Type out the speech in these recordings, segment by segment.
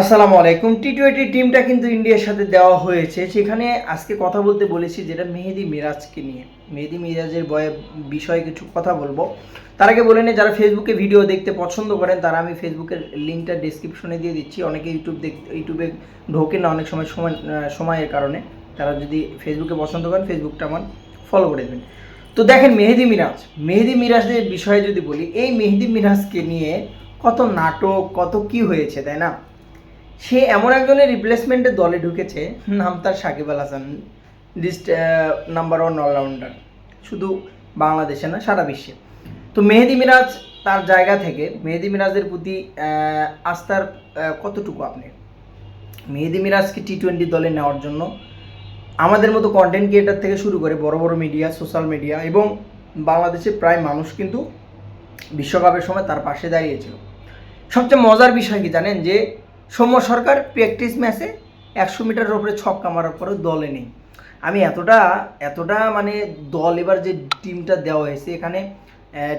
আসসালামু আলাইকুম। T twenty টিমটা কিন্তু ইন্ডিয়ার সাথে দেওয়া হয়েছে। সেখানে আজকে কথা বলতে বলেছি যেটা মেহেদি মিরাজকে নিয়ে। মেহেদি মিরাজের বয়ে বিষয়ে কিছু কথা বলব। তার আগে বলে নিই যারা ফেসবুকে ভিডিও দেখতে পছন্দ করেন, তারা আমি ফেসবুকের লিঙ্কটা ডিসক্রিপশনে দিয়ে দিচ্ছি। অনেকে ইউটিউব দেখ ইউটিউবে ঢোকে না, অনেক সময় সময় সময়ের কারণে। তারা যদি ফেসবুকে পছন্দ করেন ফেসবুকটা আমার ফলো করে দেবেন। তো দেখেন মেহেদি মিরাজ। মেহেদি মিরাজের বিষয়ে যদি বলি, এই মেহেদি মিরাজকে নিয়ে কত নাটক, কত কি হয়েছে, তাই না? সে এমন একজনের রিপ্লেসমেন্টে দলে ঢুকেছে, নাম তার Shakib Al Hasan list number one allrounder শুধু বাংলাদেশে না, সারা বিশ্বে। তো মেহেদি মিরাজ তার জায়গা থেকে, মেহেদি মিরাজের প্রতি আস্থার কতটুকু আপনি? মেহেদি মিরাজকে টি টোয়েন্টি দলে নেওয়ার জন্য আমাদের মতো কন্টেন্ট ক্রিয়েটার থেকে শুরু করে বড় বড় মিডিয়া সোশ্যাল মিডিয়া এবং বাংলাদেশের প্রায় মানুষ কিন্তু বিশ্বকাপের সময় তার পাশে দাঁড়িয়েছিল। সবচেয়ে মজার বিষয় কি জানেন? যে সৌম্য সরকার প্র্যাকটিস ম্যাচে একশো মিটারের ওপরে ছক্কা মারার পরেও দলে নেই আমি এতটা এতটা মানে দল এবার যে টিমটা দেওয়া হয়েছে, এখানে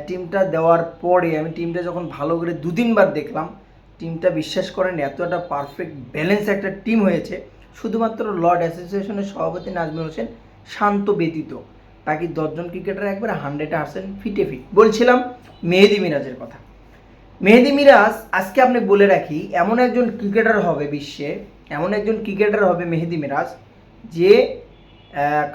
টিমটা দেওয়ার পরে আমি টিমটা যখন ভালো করে দুদিনবার দেখলাম টিমটা বিশ্বাস করেন এত একটা পারফেক্ট ব্যালেন্স একটা টিম হয়েছে। শুধুমাত্র লর্ড অ্যাসোসিয়েশনের সভাপতি নাজমুল হোসেন শান্ত ব্যতীত বাকি দশজন ক্রিকেটার একবারে হান্ড্রেড পার্সেন্ট ফিটে ফিট বলছিলাম মেহেদি মিরাজের কথা। মেহেদি মিরাজ, আজকে আপনি বলে রাখি, এমন একজন ক্রিকেটার হবে বিশ্বে, এমন একজন ক্রিকেটার হবে মেহেদি মিরাজ, যে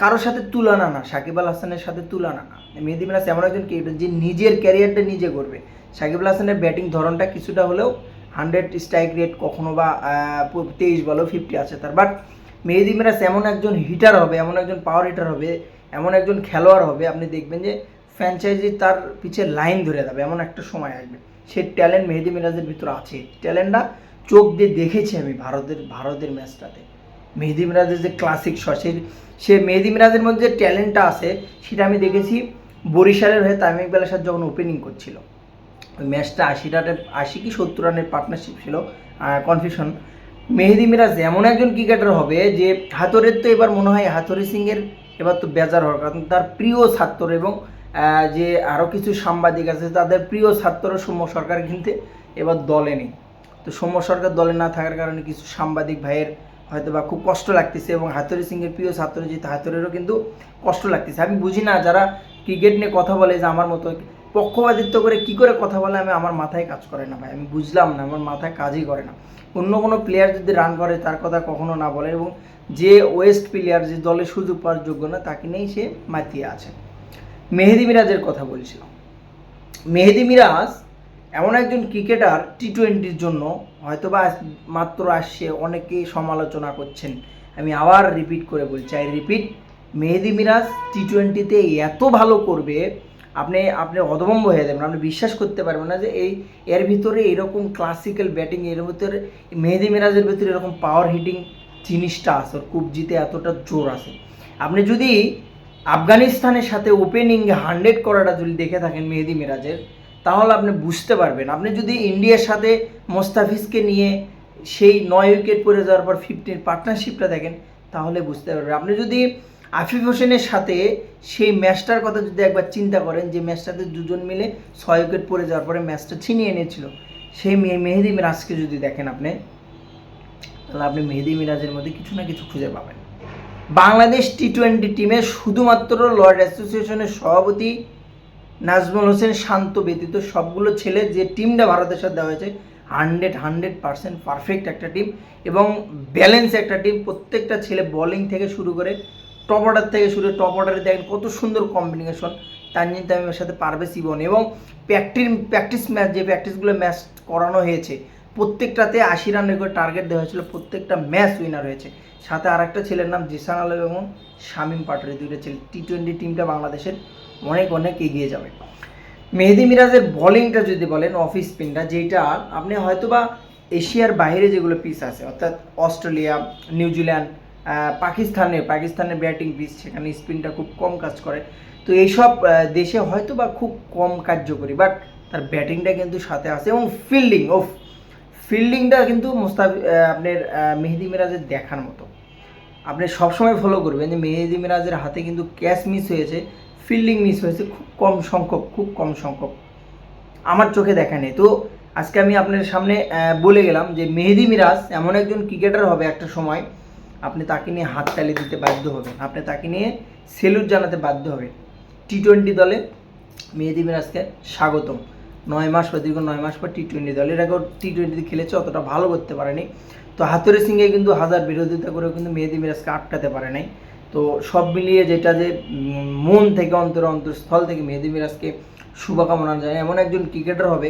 কারোর সাথে তুলনা না, সাকিব আল হাসানের সাথে তুলনা না। মেহেদি মিরাজ এমন একজন ক্রিকেটার যে নিজের ক্যারিয়ারটা নিজে করবে। সাকিব আল হাসানের ব্যাটিং ধরনটা কিছুটা হলেও হান্ড্রেড স্ট্রাইক রেট কখনো বা তেইশ বলো ফিফটি আছে তার। বাট মেহেদি মিরাজ এমন একজন হিটার হবে, এমন একজন পাওয়ার হিটার হবে, এমন একজন খেলোয়াড় হবে, আপনি দেখবেন যে ফ্র্যাঞ্চাইজি তার পিছে লাইন ধরে যাবে, এমন একটা সময় আসবে। সে ট্যালেন্ট মেহেদি মিরাজের ভিতর আছে। ট্যালেন্টটা চোখ দিয়ে দেখেছি আমি ভারতের ভারতের ম্যাচটাতে। মেহেদি মিরাজের যে ক্লাসিক শট সে মেহেদি মিরাজের মধ্যে যে ট্যালেন্টটা আছে, সেটা আমি দেখেছি বরিশালের হয়ে তামিম ইকবালের সাথে যখন ওপেনিং করছিল। ওই ম্যাচটা আশি রানের, আশি কি সত্তর রানের পার্টনারশিপ ছিল কনফিউশন মেহেদি মিরাজ এমন একজন ক্রিকেটার হবে যে হাতরের তো এবার মনে হয় হাতরি সিংয়ের এবার তো বেজার হওয়ার কারণ, তার প্রিয় ছাত্র এবং যে আরও কিছু সাংবাদিক আছে, তাদের প্রিয় ছাত্র সৌম্য সরকার কিন্তু এবার দলে নেই। তো সৌম্য সরকার দলে না থাকার কারণে কিছু সাংবাদিক ভাইয়ের হয়তো বা খুব কষ্ট লাগতেছে এবং হাতরি সিংয়ের প্রিয় ছাত্র যেহেতু হাতরেরও কিন্তু কষ্ট লাগতেছে। আমি বুঝি না যারা ক্রিকেট নিয়ে কথা বলে যে আমার মতো পক্ষপাতিত্ব করে কি করে কথা বলে, আমি আমার মাথায় কাজ করে না ভাই। আমি বুঝলাম না, আমার মাথায় কাজই করে না। অন্য কোনো প্লেয়ার যদি রান করে, তার কথা কখনো না বলে এবং যে ওয়েস্ট প্লেয়ার যে দলে সুযোগ পাওয়ার যোগ্য না, তাকে নিয়েই সে মাতিয়ে আছে। মেহেদি মিরাজের কথা বলছিলাম। মেহেদি মিরাজ এমন একজন ক্রিকেটার টি টোয়েন্টির জন্য হয়তো বা মাত্র আসছে, অনেকেই সমালোচনা করছেন। আমি আবার রিপিট করে বলছি I repeat Mehedi Miraz T টোয়েন্টিতে এত ভালো করবে, আপনি আপনি অধবম্ব হয়ে যাবেন। আপনি বিশ্বাস করতে পারবেন না যে এই, এর ভিতরে এরকম ক্লাসিক্যাল ব্যাটিং এর ভিতরে, মেহেদি মিরাজের ভিতরে এরকম পাওয়ার হিটিং জিনিসটা আছে, ওর কুবজিতে এতটা জোর আছে। আপনি যদি আফগানিস্তানের সাথে ওপেনিং হান্ড্রেড করাটা যদি দেখে থাকেন মেহেদি মিরাজের, তাহলে আপনি বুঝতে পারবেন। আপনি যদি ইন্ডিয়ার সাথে মোস্তাফিজকে নিয়ে সেই নয় উইকেট পড়ে যাওয়ার পর ফিফটির পার্টনারশিপটা দেখেন, তাহলে বুঝতে পারবেন। আপনি যদি আফিফ হোসেনের সাথে সেই ম্যাচটার কথা যদি একবার চিন্তা করেন, যে ম্যাচটাতে দুজন মিলে ছয় উইকেট পড়ে যাওয়ার পরে ম্যাচটা ছিনিয়ে এনেছিল, সেই মে- মেহেদি মিরাজকে যদি দেখেন আপনি, তাহলে আপনি মেহেদি মিরাজের মধ্যে কিছু না কিছু খুঁজে পাবেন। বাংলাদেশ টি টোয়েন্টি টিমে শুধুমাত্র লর্ড অ্যাসোসিয়েশনের সভাপতি নাজমুল হোসেন শান্ত ব্যতীত সবগুলো ছেলে যে টিমটা ভারতের সাথে দেওয়া হয়েছে হান্ড্রেড হান্ড্রেড পার্সেন্ট পারফেক্ট একটা টিম এবং ব্যালেন্স একটা টিম প্রত্যেকটা ছেলে বলিং থেকে শুরু করে টপ অর্ডার থেকে শুরু টপ অর্ডারে দেখেন কত সুন্দর কম্বিনেশন তানজিন তামিমের সাথে পারবে জীবন এবং প্র্যাকটিস প্র্যাকটিস ম্যাচ যে প্র্যাকটিসগুলো ম্যাচ করানো হয়েছে প্রত্যেকটাতে আশি রানের করে টার্গেট দেওয়া হয়েছিল, প্রত্যেকটা ম্যাচ উইনার হয়েছে সাথে আরেকটা ছেলের নাম জিসান আলম এবং শামীম পাটোয়ারি, দুইটা ছেলে। টি টোয়েন্টি টিমটা বাংলাদেশের অনেক অনেক এগিয়ে যাবে। মেহেদি মিরাজের বলিংটা যদি বলেন অফ স্পিনটা যেটা আপনি হয়তোবা এশিয়ার বাইরে যেগুলো পিস আছে, অর্থাৎ অস্ট্রেলিয়া নিউজিল্যান্ড পাকিস্তানে পাকিস্তানের ব্যাটিং পিস সেখানে স্পিনটা খুব কম কাজ করে। তো এইসব দেশে হয়তো বা খুব কম কার্যকরী বাট তার ব্যাটিংটা কিন্তু সাথে আছে এবং ফিল্ডিং ও ফিল্ডিংটা কিন্তু মুস্তাফি আপনার মেহেদি মিরাজের দেখার মতো। আপনি সবসময় ফলো করবেন যে মেহেদি মিরাজের হাতে কিন্তু ক্যাচ মিস হয়েছে, ফিল্ডিং মিস হয়েছে, খুব কম সংখ্যক, খুব কম সংখ্যক। আমার চোখে দেখা নেই। তো আজকে আমি আপনার সামনে বলে গেলাম যে মেহেদি মিরাজ এমন একজন ক্রিকেটার হবে একটা সময়, আপনি তাকে নিয়ে হাত তালি দিতে বাধ্য হবেন। আপনি তাকে নিয়ে সেলুট জানাতে বাধ্য হবেন। টি টোয়েন্টি দলে মেহেদি মিরাজকে স্বাগতম। নয় মাস বা দীর্ঘ নয় মাস পর টি টোয়েন্টি দল। এর আগেও টি টোয়েন্টিতে খেলেছে, অতটা ভালো করতে পারেনি। তো হাতুরে সিংয়ে কিন্তু হাজার বিরোধিতা করেও কিন্তু মেহেদি মিরাজকে আটকাতে পারে নাই। তো সব মিলিয়ে যেটা যে মন থেকে অন্তর অন্তরস্থল থেকে মেহেদি মিরাজকে শুভকামনা জানাই। এমন একজন ক্রিকেটার হবে,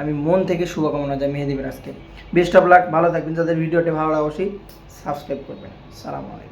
আমি মন থেকে শুভকামনা জানাই মেহেদি মিরাজকে। বেস্ট অফ লাক ভালো থাকবেন। যাদের ভিডিওটি ভালো লাগে অবশ্যই সাবস্ক্রাইব করবেন। সালাম আলাইকুম।